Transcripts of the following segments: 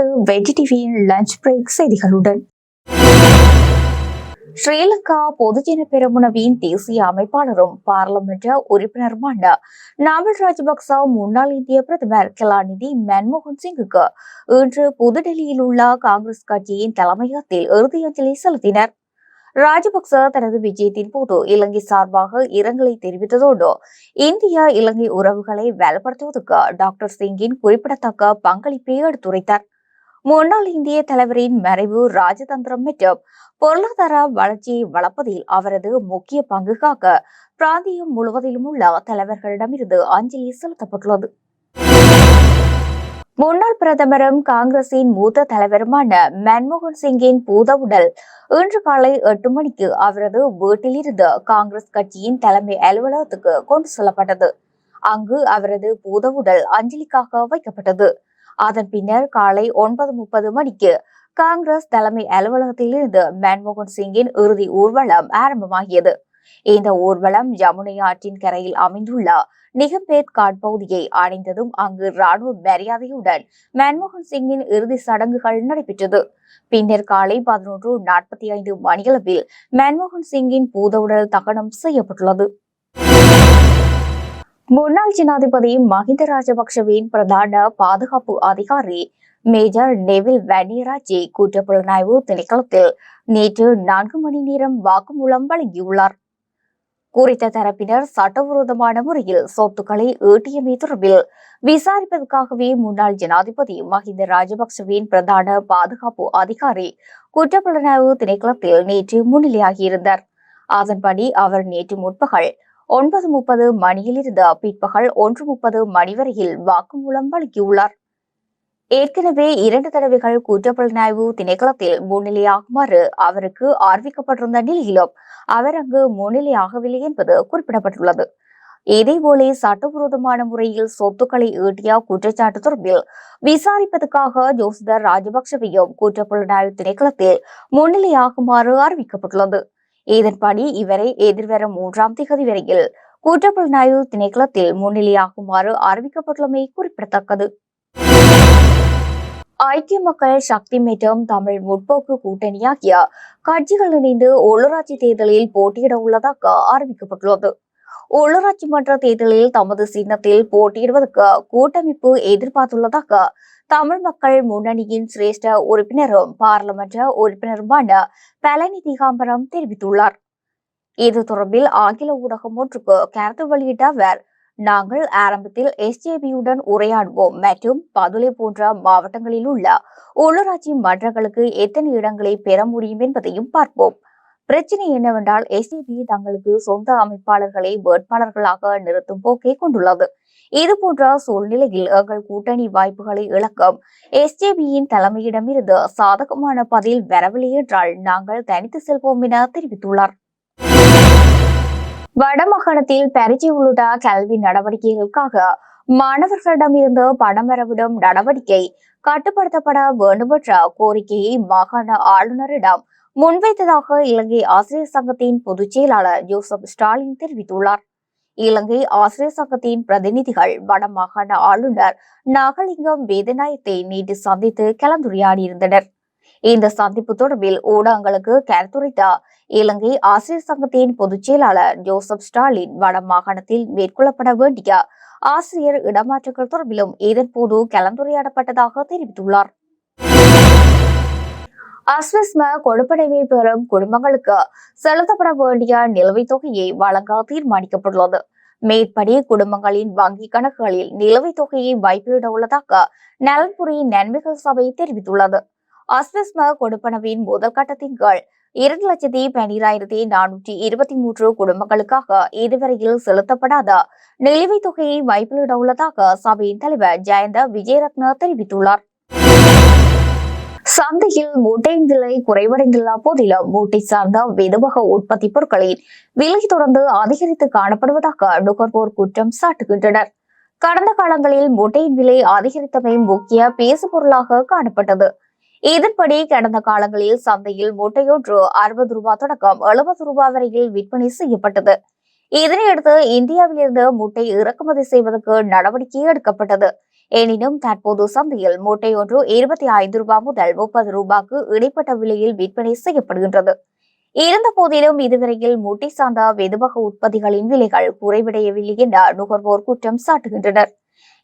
Veggie டிவியின் lunch break செய்திகளுடன். ஸ்ரீலங்கா பொதுஜன பெரமுனவின் தேசிய அமைப்பாளரும் பாராளுமன்ற உறுப்பினருமான நாமல் ராஜபக்ச முன்னாள் இந்திய பிரதமர் கலாநிதி மன்மோகன் சிங்குக்கு இன்று புதுடெல்லியில் உள்ள காங்கிரஸ் கட்சியின் தலைமையகத்தில் இறுதியஞ்சலி செலுத்தினர். ராஜபக்ச தனது விஜயத்தின் போது இலங்கை சார்பாக இரங்கலை தெரிவித்ததோடு இந்தியா இலங்கை உறவுகளை வலுப்படுத்துவதற்கு டாக்டர் சிங்கின் குறிப்பிடத்தக்க பங்களிப்பை எடுத்துரைத்தார். முன்னாள் இந்திய தலைவரின் மறைவு ராஜதந்திரம் மற்றும் பொருளாதார வளர்ச்சியை வளர்ப்பதில் அவரது முக்கிய பங்குக்காக பிராந்தியம் முழுவதிலும் உள்ள தலைவர்களிடமிருந்து அஞ்சலி செலுத்தப்பட்டுள்ளது. முன்னாள் பிரதமரும் காங்கிரசின் மூத்த தலைவருமான மன்மோகன் சிங்கின் பூத உடல் இன்று காலை எட்டு மணிக்கு அவரது வீட்டிலிருந்து காங்கிரஸ் கட்சியின் தலைமை அலுவலகத்துக்கு கொண்டு செல்லப்பட்டது. அங்கு அவரது பூத உடல் அஞ்சலிக்காக வைக்கப்பட்டது. அதன் பின்னர் காலை ஒன்பது முப்பது மணிக்கு காங்கிரஸ் தலைமை அலுவலகத்திலிருந்து மன்மோகன் சிங்கின் இறுதி ஊர்வலம் ஆரம்பமாகியது. இந்த ஊர்வலம் யமுனை ஆற்றின் கரையில் அமைந்துள்ள நிகம்பேத் காட் பகுதியை அடைந்ததும் அங்கு ராணுவ மரியாதையுடன் மன்மோகன் சிங்கின் இறுதி சடங்குகள் நடைபெற்றது. பின்னர் காலை பதினொன்று நாற்பத்தி ஐந்து மணியளவில் மன்மோகன் சிங்கின் பூதவுடல் தகனம் செய்யப்பட்டுள்ளது. முன்னாள் ஜனாதிபதி மஹிந்த ராஜபக்சவின் பிரதான பாதுகாப்பு அதிகாரி மேஜர் நெவில் வன்னியராஜே குற்றப்புலனாய்வு திணைக்களத்தில் நேற்று நான்கு மணி நேரம் வாக்குமூலம் வழங்கியுள்ளார். குறித்த தரப்பினர் சட்டவிரோதமான முறையில் சொத்துக்களை ஈட்டியமை தொடர்பில் விசாரிப்பதற்காகவே முன்னாள் ஜனாதிபதி மஹிந்த ராஜபக்சவின் பிரதான பாதுகாப்பு அதிகாரி குற்றப்புலனாய்வு திணைக்களத்தில் நேற்று முன்னிலையாகியிருந்தார். அதன்படி அவர் நேற்று முற்பகல் ஒன்பது முப்பது மணியிலிருந்து பிற்பகல் ஒன்று முப்பது மணி வரையில் வாக்குமூலம் வழங்கியுள்ளார். ஏற்கனவே இரண்டு தடவைகள் குற்றப்புலனாய்வு திணைக்களத்தில் முன்னிலையாகுமாறு அவருக்கு அறிவிக்கப்பட்டிருந்த நிலையிலும் அவர் அங்கு முன்னிலையாகவில்லை என்பது குறிப்பிடப்பட்டுள்ளது. இதேபோல சட்டவிரோதமான முறையில் சொத்துக்களை ஈட்டிய குற்றச்சாட்டு தொடர்பில் விசாரிப்பதற்காக ஜோசிதர் ராஜபக்சவையும் குற்றப்புலனாய்வு திணைக்களத்தில் முன்னிலையாகுமாறு அறிவிக்கப்பட்டுள்ளது. இதன்படி இவரை எதிர்வரும் மூன்றாம் திகதி வரையில் குற்றப்புலனாய்வு திணைக்களத்தில் முன்னிலையாகுமாறு அறிவிக்கப்பட்டுள்ளமை குறிப்பிடத்தக்கது. ஐக்கிய மக்கள் சக்தி மற்றும் தமிழ் முற்போக்கு கூட்டணியாகிய கட்சிகள் இணைந்து உள்ளூராட்சி தேர்தலில் போட்டியிட உள்ளதாக அறிவிக்கப்பட்டுள்ளது. உள்ளூராட்சி மன்ற தேர்தலில் தமது சின்னத்தில் போட்டியிடுவதற்கு கூட்டமைப்பு எதிர்பார்த்துள்ளதாக தமிழ் மக்கள் முன்னணியின் சிரேஷ்ட உறுப்பினரும் பாராளுமன்ற உறுப்பினருமான பழனி திகாம்பரம் தெரிவித்துள்ளார். இது தொடர்பில் ஆங்கில ஊடகம் ஒன்றுக்கு கருத்து வெளியிட்ட அவர் நாங்கள் ஆரம்பத்தில் எஸ்ஜேபியுடன் உரையாடுவோம் மற்றும் பதுளை போன்ற மாவட்டங்களில் உள்ள உள்ளூராட்சி மன்றங்களுக்கு எத்தனை இடங்களை பெற முடியும் என்பதையும் பார்ப்போம். பிரச்சனை என்னவென்றால் எஸ்டிபி தங்களுக்கு சொந்த அமைப்பாளர்களை வேட்பாளர்களாக நிறுத்தும் போக்கை கொண்டுள்ளது. இது போன்ற சூழ்நிலையில் எங்கள் கூட்டணி வாய்ப்புகளை இழக்கும் எஸ்ஜேபியின் தலைமையிடமிருந்து சாதகமான பதில் வரவில்லை என்றால் நாங்கள் தனித்து செல்வோம் என தெரிவித்துள்ளார். வடமாகாணத்தில் பரீட்சை உள்ளிட்ட கல்வி நடவடிக்கைகளுக்காக மாணவர்களிடமிருந்து பணம் வரவிடும் நடவடிக்கை கட்டுப்படுத்தப்பட வேண்டும் என்ற கோரிக்கையை மாகாண ஆளுநரிடம் முன்வைத்ததாக இலங்கை ஆசிரியர் சங்கத்தின் பொதுச் செயலாளர் ஜோசப் ஸ்டாலின் தெரிவித்துள்ளார். இலங்கை ஆசிரியர் சங்கத்தின் பிரதிநிதிகள் வடமாகாண ஆளுநர் நாகலிங்கம் வேதநாயத்தை நேற்று சந்தித்து கலந்துரையாடியிருந்தனர். இந்த சந்திப்பு தொடர்பில் ஊடகங்களுக்கு கருத்துரைத்த இலங்கை ஆசிரியர் சங்கத்தின் பொதுச் செயலாளர் ஜோசப் ஸ்டாலின் வடமாகாணத்தில் மேற்கொள்ளப்பட வேண்டிய ஆசிரியர் இடமாற்றங்கள் தொடர்பிலும் இதன்போது கலந்துரையாடப்பட்டதாக தெரிவித்துள்ளார். அஸ்விஸ்ம கொடுப்பனவை பெறும் குடும்பங்களுக்கு செலுத்தப்பட வேண்டிய நிலுவைத் தொகையை வழங்க தீர்மானிக்கப்பட்டுள்ளது. மேற்படி குடும்பங்களின் வங்கி கணக்குகளில் நிலுவைத் தொகையை வைப்பிட உள்ளதாக நலன்புரி நன்மைகள் சபை தெரிவித்துள்ளது. அஸ்விஸ்ம கொடுப்பனவின் முதல் கட்டத்தின் கீழ் இரண்டு லட்சத்தி பன்னிராயிரத்தி நானூற்றி இருபத்தி மூன்று குடும்பங்களுக்காக இதுவரையில் செலுத்தப்படாத நிலுவைத் தொகையை வைப்பிலிட உள்ளதாக சபையின் தலைவர் ஜெயந்த விஜயரத்ன தெரிவித்துள்ளார். சந்தையில் மூட்டையின் விலை குறைவடைந்துள்ள போதிலும் மூட்டை சார்ந்த விதவக உற்பத்தி பொருட்களின் விலை தொடர்ந்து அதிகரித்து காணப்படுவதாக நுகர்வோர் குற்றம் சாட்டுகின்றனர். கடந்த காலங்களில் மூட்டையின் விலை அதிகரித்தமை முக்கிய பேசுபொருளாக காணப்பட்டது. இதன்படி கடந்த காலங்களில் சந்தையில் மூட்டையொன்று அறுபது ரூபாய் தொடக்கம் எழுபது ரூபாய் வரையில் விற்பனை செய்யப்பட்டது. இதனையடுத்து இந்தியாவிலிருந்து முட்டை இறக்குமதி செய்வதற்கு நடவடிக்கை எடுக்கப்பட்டது. எனினும் தற்போது சந்தையில் மூட்டை ஒன்று இருபத்தி ஐந்து ரூபாய் முதல் முப்பது ரூபாய்க்கு இடைப்பட்ட விலையில் விற்பனை செய்யப்படுகின்றது. இருந்த போதிலும் இதுவரையில் மூட்டை சார்ந்த வெதுவக உற்பத்திகளின் விலைகள் குறைவடையவில்லை என நுகர்வோர் குற்றம் சாட்டுகின்றனர்.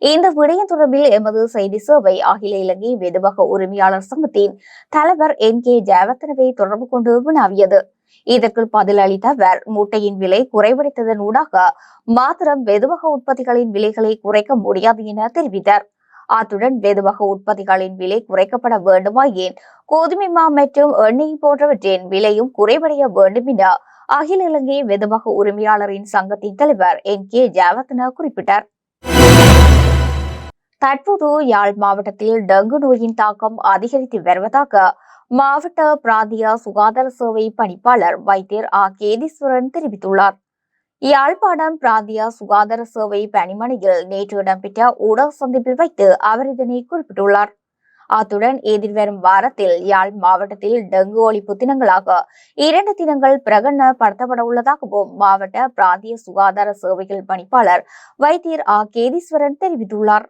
இந்த விடயம் தொடர்பில் எமது செய்தி சேவை அகில இலங்கை வெதுவக உரிமையாளர் சங்கத்தின் தலைவர் என் கே ஜெயவர்தனவை தொடர்பு கொண்டு வினாவியது. இதற்கு பதிலளித்த அவர் மூட்டையின் விலை குறைவடைத்ததன் ஊடாக மாத்திரம் வெதுவக உற்பத்திகளின் விலைகளை குறைக்க முடியாது என தெரிவித்தார். அத்துடன் வெதுவக உற்பத்திகளின் விலை குறைக்கப்பட வேண்டுமாயின் கோதுமை மா மற்றும் எண்ணெய் போன்றவற்றின் விலையும் குறைவடைய வேண்டும் என அகில இலங்கை வெதுவக உரிமையாளரின் சங்கத்தின் தலைவர் என். கே. ஜாவத்னா குறிப்பிட்டார். தற்போது யாழ் மாவட்டத்தில் டெங்கு நோயின் தாக்கம் அதிகரித்து வருவதாக மாவட்ட பிராந்திய சுகாதார சேவை பணிப்பாளர் வைத்தியர் ஆ. கேதீஸ்வரன் தெரிவித்துள்ளார். யாழ்ப்பாணம் பிராந்திய சுகாதார சேவை பணிமனையில் நேற்று இடம்பெற்ற ஊடக சந்திப்பில் வைத்து அவர் இதனை குறிப்பிட்டுள்ளார். அத்துடன் எதிர்வரும் வாரத்தில் யாழ் மாவட்டத்தில் டெங்கு ஒழிப்பு தினங்களாக இரண்டு தினங்கள் பிரகடனப்படுத்தப்பட உள்ளதாகவும் மாவட்ட பிராந்திய சுகாதார சேவைகள் பணிப்பாளர் வைத்தியர் ஆ. கேதீஸ்வரன் தெரிவித்துள்ளார்.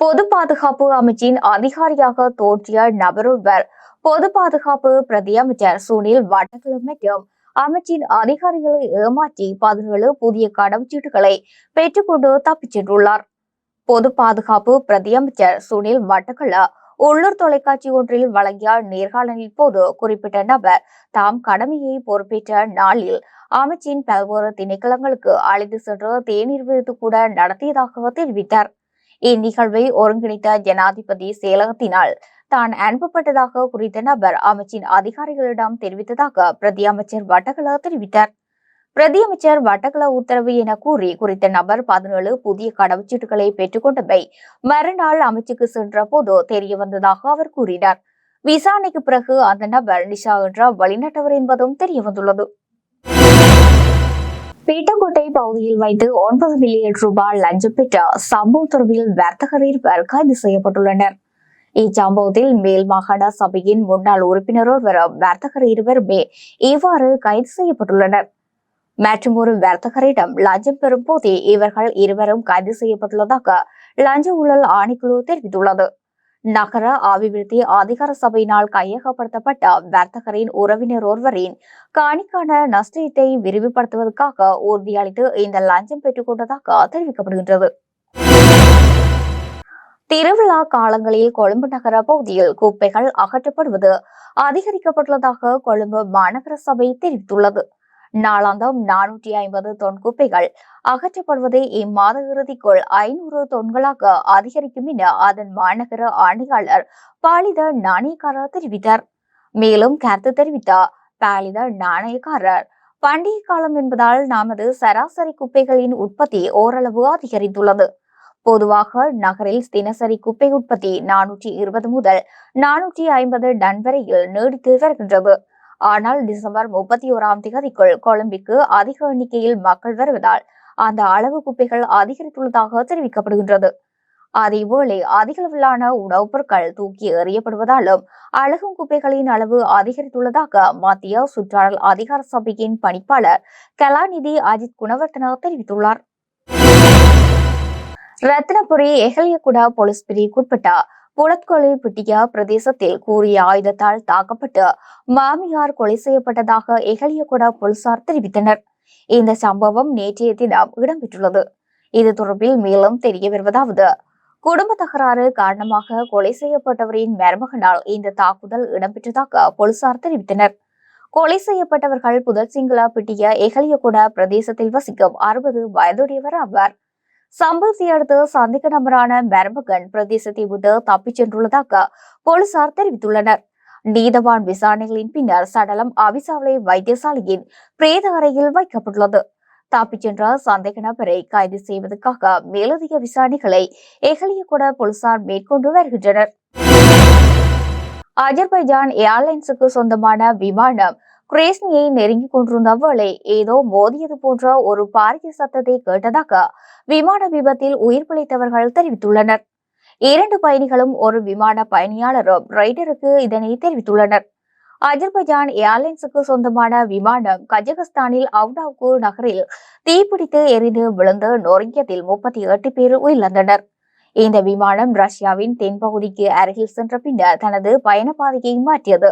பொது பாதுகாப்பு அமைச்சின் அதிகாரியாக தோற்றிய நபரொருவர் பொது பாதுகாப்பு பிரதியமைச்சர் சுனில் வட்டக்குளம் மற்றும் அமைச்சின் அதிகாரிகளை ஏமாற்றி பதினேழு புதிய கடவுச்சீட்டுகளை பெற்றுக்கொண்டு தப்பிச் சென்றுள்ளார். பொது பாதுகாப்பு பிரதியமைச்சர் சுனில் வட்டக்கல உள்ளூர் தொலைக்காட்சி ஒன்றில் வழங்கிய நேர்காணலின் போது குறிப்பிட்ட நபர் தாம் கடமையை பொறுப்பேற்ற நாளில் அமைச்சின் பல்வேறு திணைக்களங்களுக்கு அழைத்து சென்று தேநீர் விருது கூட நடத்தியதாக தெரிவித்தார். இந்நிகழ்வை ஒருங்கிணைத்த ஜனாதிபதி செயலகத்தினால் தான் அனுப்பப்பட்டதாக குறித்த நபர் அமைச்சின் அதிகாரிகளிடம் தெரிவித்ததாக பிரதி அமைச்சர் வட்டகல தெரிவித்தார். பிரதி அமைச்சர் வட்டகல உத்தரவு என கூறி குறித்த நபர் பதினேழு புதிய கடவுச்சீட்டுகளை பெற்றுக்கொண்டவை மறுநாள் அமைச்சுக்கு சென்ற போது தெரிய வந்ததாக அவர் கூறினார். விசாரணைக்கு பிறகு அந்த நபர் நிஷா என்ற வெளிநாட்டவர் என்பதும் தெரிய வந்துள்ளது. பீட்டக்கோட்டை பகுதியில் வைத்து ஒன்பது மில்லியன் ரூபாய் லஞ்சம் பெற்ற சம்பவ தொடர்பில் வர்த்தகர் இருவர் கைது செய்யப்பட்டுள்ளனர். இச்சம்பவத்தில் மேல் மாகாண சபையின் முன்னாள் உறுப்பினர் ஒருவர் வர்த்தகர் இருவருமே இவ்வாறு கைது செய்யப்பட்டுள்ளனர். மற்றும் ஒரு வர்த்தகரிடம் லஞ்சம் பெறும் போதே இவர்கள் இருவரும் கைது செய்யப்பட்டுள்ளதாக லஞ்ச ஊழல் ஆணைக்குழு தெரிவித்துள்ளது. நகர அபிவிருத்தி அதிகார சபையினால் கையகப்படுத்தப்பட்ட வர்த்தகரின் உறவினர் ஒருவரின் காணிக்கான நஷ்டத்தை விரிவுபடுத்துவதற்காக உறுதியளித்து இந்த லஞ்சம் பெற்றுக் கொண்டதாக தெரிவிக்கப்படுகின்றது. திருவிழா காலங்களில் கொழும்பு நகர பகுதியில் குப்பைகள் அகற்றப்படுவது அதிகரிக்கப்பட்டுள்ளதாக கொழும்பு மாநகர சபை தெரிவித்துள்ளது. நாளாந்தம் நானூற்றி ஐம்பது தொன் குப்பைகள் அகற்றப்படுவதை இம்மாத இறுதிக்குள் ஐநூறு தொன்களாக அதிகரிக்கும் என அதன் மாநகர ஆணையாளர் பாலித நாணயக்காரர் தெரிவித்தார். மேலும் கருத்து தெரிவித்தார் பாலித நாணயக்காரர் பண்டிகை காலம் என்பதால் நமது சராசரி குப்பைகளின் உற்பத்தி ஓரளவு அதிகரித்துள்ளது. பொதுவாக நகரில் தினசரி குப்பை உற்பத்தி நானூற்றி இருபது முதல் நானூற்றி ஐம்பது டன் வரையில் நீடித்து வருகின்றது. ஆனால் டிசம்பர் முப்பத்தி ஓராம் தேதிக்குள் கொழும்பிக்கு அதிக எண்ணிக்கையில் மக்கள் வருவதால் அந்த அளவு குப்பைகள் அதிகரித்துள்ளதாக தெரிவிக்கப்படுகின்றது. அதேவேளை அதிக அளவிலான உணவுப் பொருட்கள் தூக்கி எறியப்படுவதாலும் அழகும் குப்பைகளின் அளவு அதிகரித்துள்ளதாக மத்திய சுற்றாடல் அதிகார சபையின் பணிப்பாளர் கலாநிதி அஜித் குணவர்த்தனா தெரிவித்துள்ளார். ரத்னபுரி எகலியகுடா போலீஸ் பிரிவுக்குட்பட்ட குளத்கொலை பிட்டிய பிரதேசத்தில் கூறிய ஆயுதத்தால் தாக்கப்பட்டு மாமியார் கொலை செய்யப்பட்டதாக எகலியகொட போலீசார் தெரிவித்தனர். இந்த சம்பவம் நேற்றைய தினம் இடம்பெற்றுள்ளது. இது தொடர்பில் மேலும் தெரிய வருவதாவது குடும்ப தகராறு காரணமாக கொலை செய்யப்பட்டவரின் மருமகனால் இந்த தாக்குதல் இடம்பெற்றதாக போலீசார் தெரிவித்தனர். கொலை செய்யப்பட்டவர்கள் புதல் சிங்களா பிட்டிய எகலியகுடா பிரதேசத்தில் வசிக்கும் அறுபது வயதுடையவர் ஆவார். சம்பவத்தை அடுத்து சந்தேக நபரான மருமகன் பிரதேசத்தை விட்டு தப்பிச் சென்றுள்ளதாக போலீசார் தெரிவித்துள்ளனர். நீதவான் விசாரணைகளின் பின்னர் சடலம் அவிசாவளை வைத்தியசாலையின் பிரேத அறையில் வைக்கப்பட்டுள்ளது. தப்பிச் சென்ற சந்தேக நபரை கைது செய்வதற்காக மேலதிக விசாரணைகளை எகலியகுட போலீசார் மேற்கொண்டு வருகின்றனர். அஜர்பைஜான் ஏர்லைன்ஸுக்கு சொந்தமான விமானம் கிரேஸ்னியை நெருங்கிக் கொண்டிருந்த வேளை ஏதோ மோதியது போன்ற ஒரு பாரிய சத்தத்தை கேட்டதாக விமான விபத்தில் உயிர் பிழைத்தவர்கள் தெரிவித்துள்ளனர். இரண்டு பயணிகளும் ஒரு விமான பயணியாளரும் ரைடருக்கு இதனை தெரிவித்துள்ளனர். அஜர்பைஜான் ஏர்லைன்ஸுக்கு சொந்தமான விமானம் கஜகஸ்தானில் அவுடாவ்கு நகரில் தீப்பிடித்து எரிந்து விழுந்து நொறுங்கியதில் முப்பத்தி எட்டு பேர் உயிரிழந்தனர். இந்த விமானம் ரஷ்யாவின் தென்பகுதிக்கு அருகில் சென்ற பின்னர் தனது பயணப்பாதையை மாற்றியது.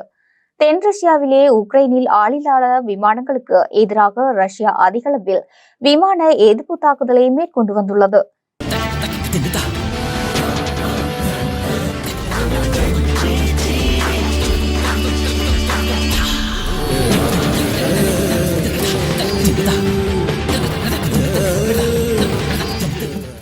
தென் ரஷ்யாவிலே உக்ரைனில் ஆளில்லாத விமானங்களுக்கு எதிராக ரஷ்யா அதிகளவில் விமான எதிர்ப்பு தாக்குதலை மேற்கொண்டு வந்துள்ளது.